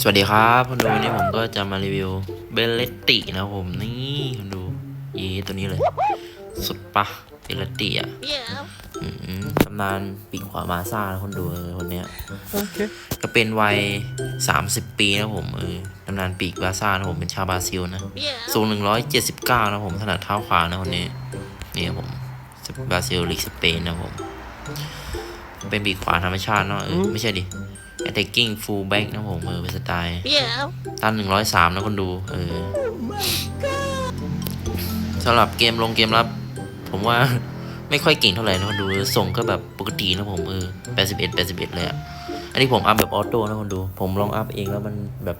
สวัสดีครับคุณดูวันนี้ผมก็จะมารีวิวเบลเลตตินะครับผมนี่คุณดูเยีตัวนี้เลย สุดปะเบลเลตติอะ Yeah. อืมตำนานปีกขวามาซ่านะคนดูเออคนเนี้ย Okay. ก็เป็นวัย30ปีนะผมเออตำนานปีกบาซ่านะผมเป็นชาวบราซิลนะ Yeah. สูง179นะผมถนัดเท้าขวานะคนนี้นี่ครับผมบราซิลลีกสเปนนะผม เป็นปีกขวาธรรมชาติเนาะเออไม่ใช่ดิ attacking full back นะผมเออเป็นสไตล์ Yeah. ตันหนึ่งร้อยสามนะคนดู เออสำหรับเกมลงเกมรับ ผมว่าไม่ค่อยเก่งเท่าไหร่นะคนดูส่งก็แบบปกตินะผมเออแปดสิบเอ็ดแปดสิบเอ็ดเลยอะอันนี้ผมอัพแบบออโต้นะคนดู ผมลองอัพเองแล้วมันแบบ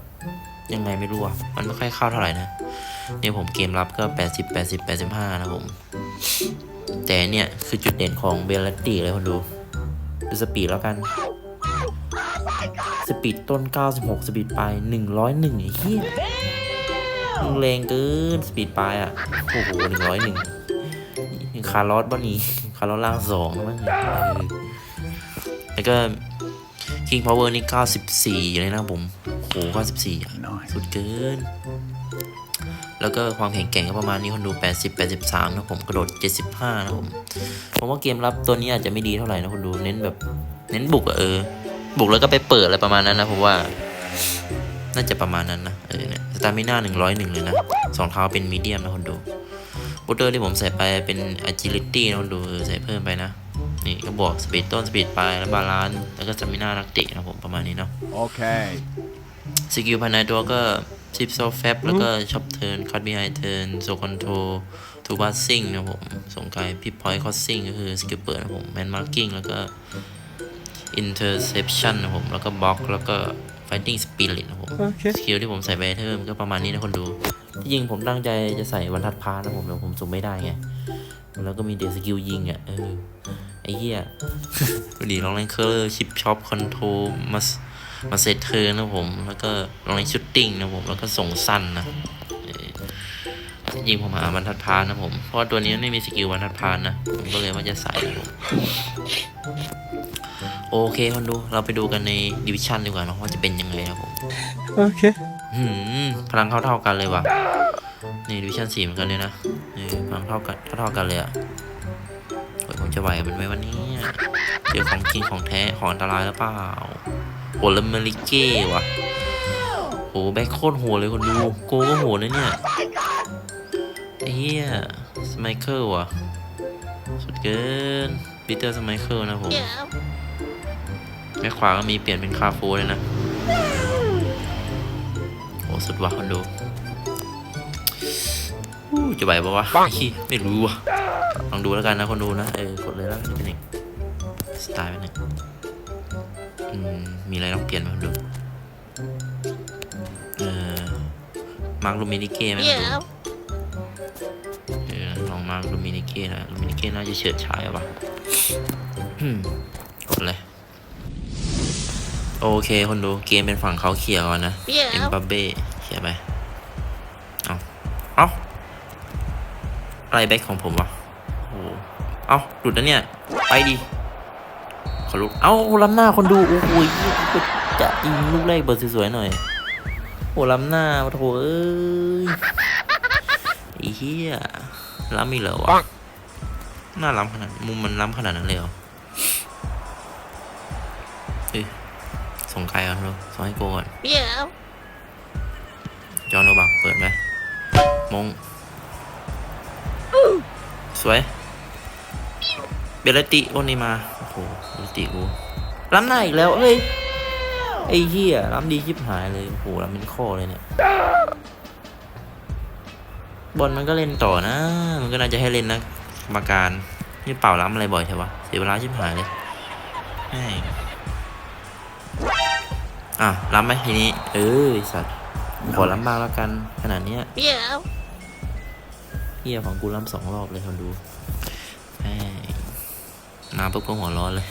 ยังไงไม่รู้อะมันไม่ค่อยเข้าเท่าไหร่นะเนี่ยผมเกมรับก็แปดสิบแปดสิบแปดสิบห้านะผม แต่เนี่ย คือจุดเด่นของเบลลัตตี้เลยคนดู ดูสปีดแล้วกัน สปีดต้น 96 สปีดปลาย 101ไอ้เหี้ยมึงแรงเกินสปีดปลายอะ โอ้โห 101คาร์ลอสบ้านี้คาร์ลอสล่างสองมั้งแล้วก็ King Power นี่ 94เลยนะผม โอ้โห 94 สุดเกิน แล้วก็ความแข็งแกร่งก็ประมาณนี้คนดู 80 83 นะผมกระโดด 75 นะผม ผมว่าเกมรับตัวนี้อาจจะไม่ดีเท่าไหร่นะคนดู เน้นแบบ เน้นบุกอะเออ บุกแล้วก็ไปเปิดอะไรประมาณนั้นนะผมว่า น่าจะประมาณนั้นนะเออเนี่ยสตามิน่าหนึ่งร้อยหนึ่งเลยนะสองเท้าเป็นมีเดียมนะคนดูบูเตอร์ที่ผมใส่ไปเป็น agility นะคนดูเออใส่เพิ่มไปนะนี่ก็บวกสปีดต้นสปีดปลายแล้วบาลานซ์แล้วก็สตามิน่านักเตะนะผมประมาณนี้เนาะ Okay. สกิลภายในตัวก็ชิปโซแฟบแล้วก็ช็อปเทิร์นคัตบีไฮเทิร์นโซคอนโทรทูบัสซิงนะผม ส่งไกลพิพพอยต์คอสซิงก็คือสกิลเปิดนะผมแมนมาร์กิ้งแล้วก็ อินเตอร์เซปชันนะผมแล้วก็บล็อกแล้วก็ไฟติ้งสปิริตนะผม Okay. สกิลที่ผมใส่ไปเทิมก็ประมาณนี้นะคนดูที่จริงผมตั้งใจจะใส่วันทัดพาร์ทนะผมแต่ผมสุ่มไม่ได้ไงแล้วก็มีเดสกิลยิงอะเออไอ้เหี้ย ดูดีลองเล่นเคอร์ชิปช็อปคอนโทรมามาเซตเทอร์นะผม แล้วก็ลองเล่นชุดติ้งนะผม แล้วก็ส่งสั้นนะเออที่จริงผมหาบรรทัดพาร์ทนะผม เพราะว่าตัวนี้ไม่มีสกิลบรรทัดพาร์ทนะ ผมก็เลยว่าจะใส่นะผม โอเคคนดูเราไปดูกันในดิวิชั่นดีกว่าเนอะว่าจะเป็นยังไงนะผม Okay. หืมพลังเท่าเท่าๆกันเลยว่ะนี่ดิวิชั่นสี่เหมือนกันเลยนะนี่พลังเท่ากันเท่าเท่าๆกันเลยอะโอ้ยผมจะไหวกับมันไหมวันนี้เจอของจริงของแท้ของอันตรายหรือเปล่าโหแล้วเมลิเก้ว่ะโหแบ็คโคตรโหดเลยคนดูโกก็โหดนะเนี่ยไอ้เหี้ยสไมเคิลว่ะสุดเกินปีเตอร์สไมเคิลนะผม Yeah. แม่ขวาก็มีเปลี่ยนเป็นคาโฟเลยนะ โอ้สุดว่ะคนดูอู้จะไหวปะวะขี้ไม่รู้ว่ะลองดูแล้วกันนะคนดูนะ เออกดเลยแล้วกันเป็นหนึ่งสไตล์เป็นหนึ่งอืมมีอะไรต้องเปลี่ยนไหมคนดู เออมาร์คลูมินิเก้ไหมคนดู Yeah. เออลองมาลูมินิเก้นะลูมินิเก้น่าจะเฉิดฉายว่ะอืมกดเลย โอเคคนดูเกมเป็นฝั่งเขาเขี่ยร์ก่อนนะเอ็ม Yeah. บัปเบ้เขี่ยร์ไป เอาเอาอะไรแบ็คของผมวะโอ้โหเอาหลุดแล้วเนี่ย ไปดิขอลุกเอาล้ำหน้าคนดูโอ้โหจะยิงลูกแรกเบอร์สวยๆหน่อยโอ้ล้ำหน้าโถเอ้ยไอ้เหี้ยล้ำอีกเหรอวะหน้าล้ำขนาดมุมมันล้ำขนาดนั้นเลยเหรอ ส่งใครก่อนดูส่งให้โกก่อน Yeah. จอห์นโนบักเปิดไหมมงสวย เบลติโอนี่มา โอ้โหเบลติกูล้ำหน้าอีกแล้วเอ้ย ไอ้เหี้ยล้ำดีชิบหายเลย โอ้โหล้ำเป็นข้อเลยเนี่ย บอลมันก็เล่นต่อนะ มันก็น่าจะให้เล่นนะกรรมการ นี่เป่าล้ำอะไรบ่อยใช่ปะเสียเวลาชิบหายเลยแม่ง อะล้ำไหมทีนี้ เออไอ้สัตว์ขอล้ำบ้างแล้วกันขนาดเนี้ย Yeah. เฮียของกูล้ำสองรอบเลยคนดูแม่งมาปุ๊บก็หัวร้อนเลย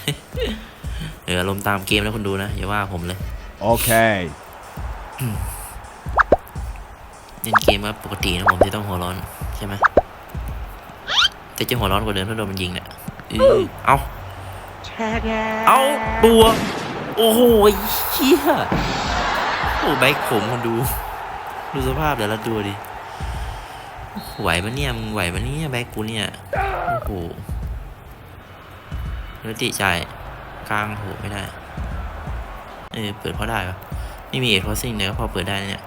เอออารมณ์ตามเกมแล้วคนดูนะอย่าว่าผมเลย Okay. เล่นเกมก็ปกตินะผมที่ต้องหัวร้อนใช่ไหมแต่จะหัวร้อนกว่าเดิมถ้าโดนมันยิงเนี่ยเออเอาเอาตัว โอ้โหไอ้เฮียโอ้อ้แบกผมคนดู ดูสภาพแต่ละตัวดิไหวปะเนี่ยมึงไหวปะเนี่ยแบกกูเนี่ยโอ้โหแล้วติจ่ายกลางโหไม่ได้เออเปิดเพราะได้ปะไม่มีเอ็ดพอซิ่งเนี่ยก็พอเปิดได้เนี่ย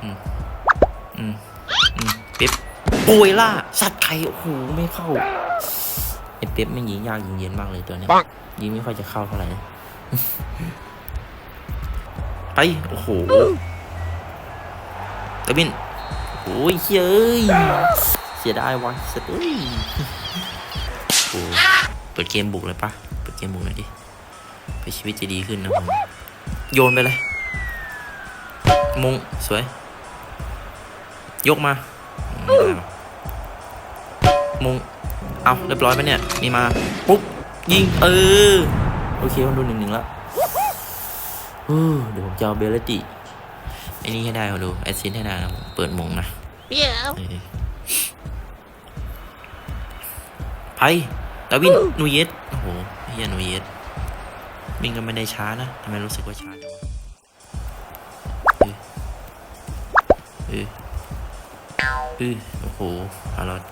อืมอืมอืมเป๊ปปุยล่าสัตว์ไข่โอ้โหไม่เข้าไอ้เป๊ปไม่งยิงยากยิงเย็นมากเลยตัวเนี้ยยิงไม่ค่อยจะเข้าเท่าไหร่ ไป โอ้โหกระบินโอ้ยเฮ้ยเสียดายวะเสียเอ้ยโอ้เปิดเกมบุกเลยปะเปิดเกมบุกหน่อยดิไปชีวิตจะดีขึ้นนะผมโยนไปเลยมงสวย ยกมาม่ได้วะมงเอาเรียบร้อยไปะเนี่ย มีมา ปุ๊บ ยิง เออ โอเคมันดูหนึ่งหนึ่งแล้วเออเดี๋ยวผมจะเอาเบลติไอ้นี่ให้ได้เขาดูแอดซินให้ได้นะผมเปิดมงนะ Yeah. เออไปดาวินนูเยสโอ้โหเฮียนูเยสมิงก็ไม่ได้ช้านะทำไมรู้สึกว่าช้าจังวะเออเออเออโอ้โหอารอด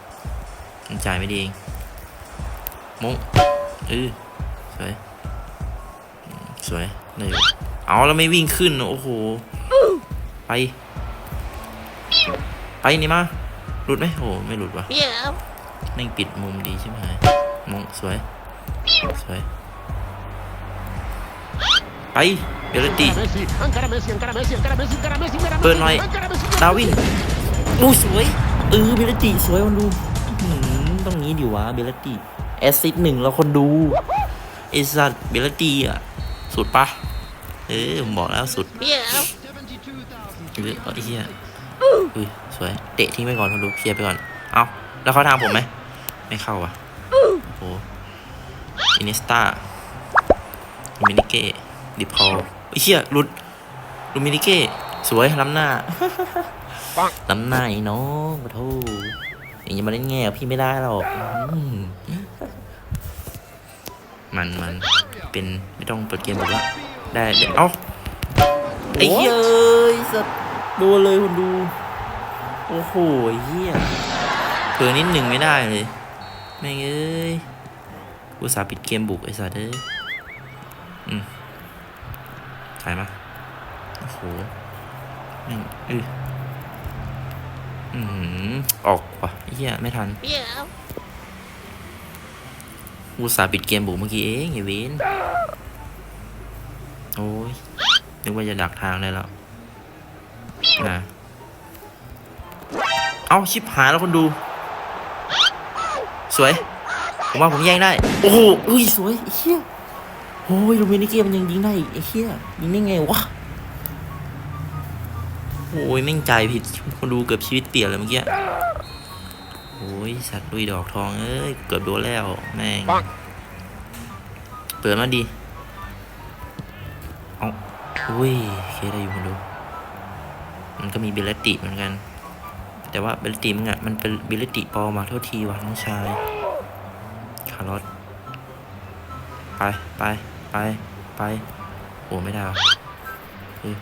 มันจ่ายไม่ดีเองมงเออสวยอืม สวยได้อยู่เอาแล้วไม่วิ่งขึ้น โอ้โห ไป ไปนี่มา หลุดไหมโอ้โหไม่หลุดว่ะ Yeah. แม่งปิดมุมดีใช่ไหมมองสวย สวย ไปเบลตี Messi, encara Messi, encara Messi, encara Messi, encara Messi, encara Messi. เปิดหน่อย encara Messi, encara ดาวินโอ้สวย เออเบลติสวยคนดูอื้อหือต้องนี้ดิวะเบลติแอสซิดหนึ่งแล้วคนดูไอสัตว์เบลตีอะ สุดปะเออผมบอกแล้วสุด Yeah. เออเอาไอ้เหี้ยอุ้ยสวย เตะทิ้งไปก่อนคนดูเคลียร์ไปก่อน เอาแล้วเขาทางผมไหม ไม่เข้าอะ โอ้โหอินิสตาลูมินิเก้ดิพอลไอ้เหี้ยหลุดลูมินิเก้สวยล้ำหน้าล้ำหน้าไอ้น้องขอโทษอย่างนี้มาเล่นแง่กับพี่ไม่ได้หรอกอืมมันมัน เป็นไม่ต้องเปิดเกมหรอกละได้ได้เอ้าไอ้เหี้ยเอ้ยสัตว์โดนเลยคนดู โอ้โหไอ้เหี้ยเผลอนิดหนึ่งไม่ได้เลยแม่งเอ้ยกูสาห์ปิดเกมบุกไอ้สัตว์เอ้ยอืมถ่ายมาโอ้โหแม่งเอออืมออกว่ะไอ้เหี้ยไม่ทัน Yeah. กูสาห์ปิดเกมบุกเมื่อกี้เองไอ้เวนโอ้ยนึกว่าจะดักทางได้แล้วนะเอาชิปหายแล้วคนดู สวย ผมว่าผมแย่งได้ โอ้โหอุ้ยสวยไอ้เหี้ยโอ้ยลูมินิเกมมันยังยิงได้ไอ้เหี้ยยิงได้ไงวะโอ้ยแม่งใจผิดคนดูเกือบชีวิตเปลี่ยนเลยเมื่อกี้ โอ้ยสัตว์ลุยดอกทอง เอ้ย เกือบโดนแล้ว แม่งปังเปิดมาดีเอาอุ้ยเคได้อยู่คนดู มันก็มีเบลติเหมือนกัน แต่ว่าเบลติมึงอะมันเป็นเบลติปลอมาโทษทีว่ะน้องชายคาร์ลอสไปไปไปไปโอ้ไม่ได้ว่ะเฮ้ย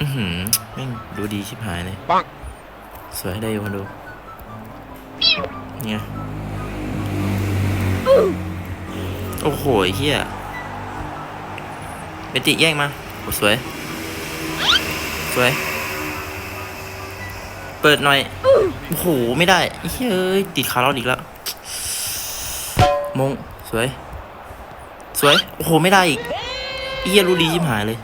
อือหือแม่งดูดีชิบหายเลยปังสวยได้อยู่คนดู เนี่ยโอ้โหไอ้เฮียเบติแย่งมาโอ้สวย สวย เปิดหน่อย โอ้โห ไม่ได้ไอ้เฮ้ยเอ้ย ติดคาร์ลอสอีกแล้ว มง สวย สวย โอ้โห ไม่ได้อีกไอ้เฮียรู้ดีชิบหายเลย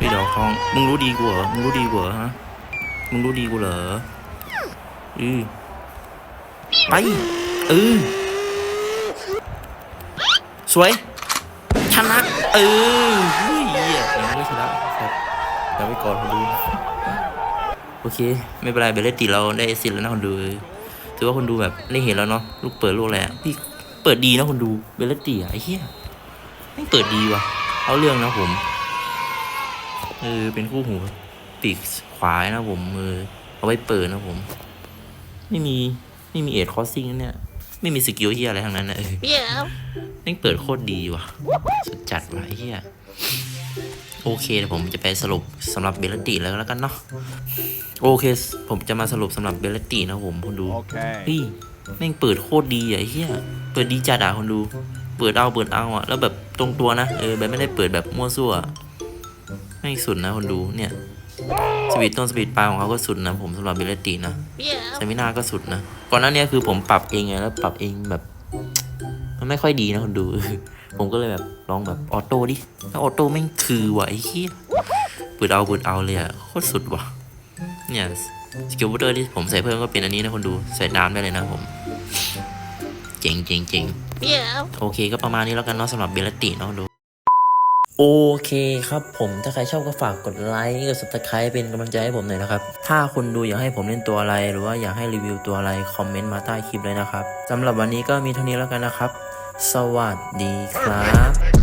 นี่ดอกทอง มึงรู้ดีกูเหรอ มึงรู้ดีกูเหรอฮะ มึงรู้ดีกูเหรอ อือไปเออสวย ชนะเออเฮ้ยเหี้ยยังไม่ชนะครับเดี๋ยวไปก่อนคนดู โอเค ไม่เป็นไรเบลเลตติเราได้สิทธิ์แล้วนะคนดู ถือว่าคนดูแบบได้เห็นแล้วเนาะ ลูกเปิดลูกอะไรอะพี่เปิดดีนะคนดู เบลเลตติอะไอ้เหี้ยไม่เปิดดีว่ะ เอาเรื่องนะผม เออ เป็นคู่หูปีกขวานะผมเออเอาไว้เปิดนะผม ไม่มีไม่มีเอ็ดคอสซิ่งเนี่ย ไม่มีสกิลเฮียอะไรทั้งนั้นนะเออ Yeah. แม่งเปิดโคตรดีว่ะ สุดจัดว่ะไอ้เฮียโอเคเดี๋ยวผมจะไปสรุปสำหรับเบลติแล้วแล้วกันเนาะโอเค ผมจะมาสรุปสำหรับเบลตินะผมคนดู Okay. เฮ้ยแม่งเปิดโคตรดีอะไอ้เหี้ยเปิดดีจัดอะคนดู เปิดเอาเปิดเอาอะแล้วแบบตรงตัวนะเออแบบไม่ได้เปิดแบบมั่วซั่วแม่งสุดนะคนดูเนี่ย สปีดต้นสปีดปลายของเขาก็สุดนะผมสำหรับเบลตินะ Yeah. สมินาก็สุดนะ ก่อนหน้านี้คือผมปรับเองไงแล้วปรับเองแบบมันไม่ค่อยดีนะคนดู ผมก็เลยแบบลองแบบออโต้ดิแล้วออโต้แม่งคือว่ะไอ้เหี้ยเปิดเอาเปิดเอาเลยอะโคตรสุดว่ะ เนี่ยสกิลบูเตอร์ที่ผมใส่เพิ่มก็เป็นอันนี้นะคนดู ใส่ดามได้เลยนะผม เจ๋งเจ๋งเจ๋ง Yeah. โอเคก็ประมาณนี้แล้วกันเนาะสำหรับเบลติเนาะดู โอเคครับผมถ้าใครชอบก็ฝากกดไลค์กด subscribe เป็นกำลังใจให้ผมหน่อยนะครับ ถ้าคุณดูอยากให้ผมเล่นตัวอะไร หรือว่าอยากให้รีวิวตัวอะไร คอมเมนต์มาใต้คลิปเลยนะครับสำหรับวันนี้ก็มีเท่านี้แล้วกันนะครับ สวัสดีครับ